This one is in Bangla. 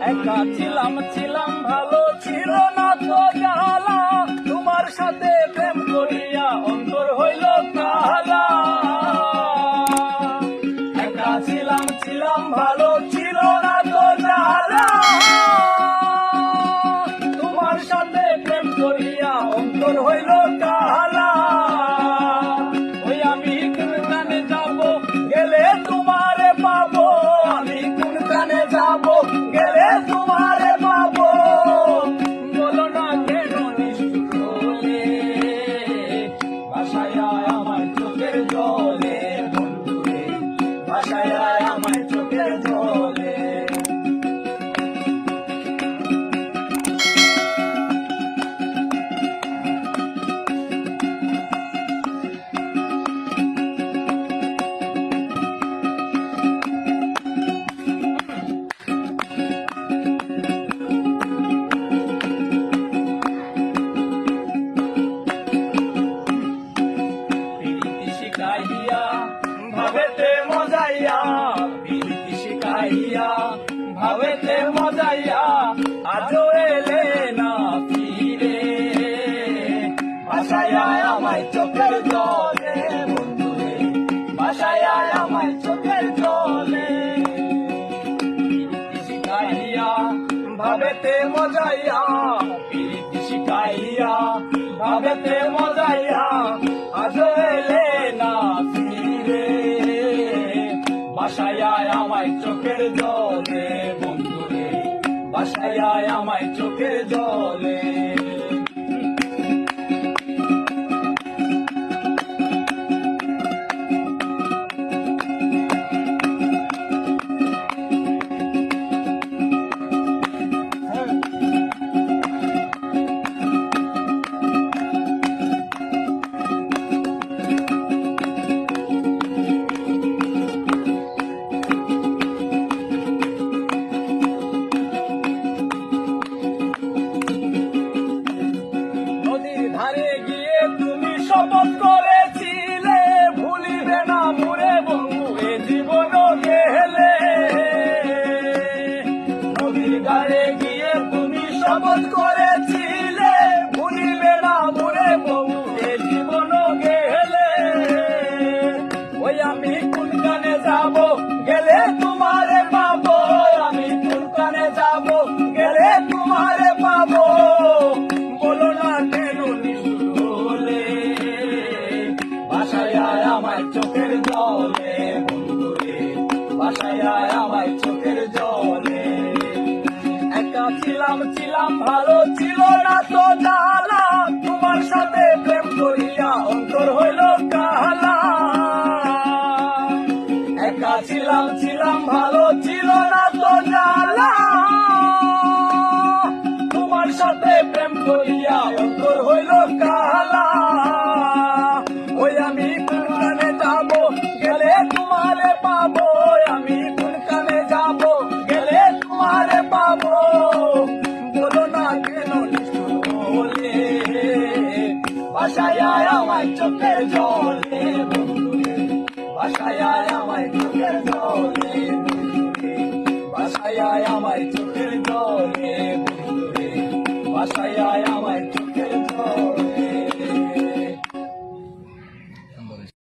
একা ছিলাম ছিলাম ভালো ছিল না তো জ্বালা। তোমার সাথে প্রেম করিয়া অন্তর হইল শিখাইয়া ভাবেতে মজাইয়া আজও এলে না ফিরে। বাসায় আমায় চোখের জলে, বন্ধুরে, বাসায় আমায় চোখের জলে। শিখাইয়া, ভাবেতে মজাইয়া শিখাইয়া, ভাবেতে মজাইয়া আমায় চোখের জলে বন্ধুরে বাসায় আমায় চোখের জলে। তুমি শপথ একা ছিলাম ছিলাম, ভালো ছিল না তোমার সাথে প্রেম করিয়া অন্তর হইল কালা একা ছিলাম ছিলাম, ভালো ছিল না তোমার সাথে প্রেম করিয়া অন্তর হইল কালা বাসায় আমায় চোখের জলে বাসায় আমায় চোখের জলে বাসায় আমায় চোখের জলে বাসায়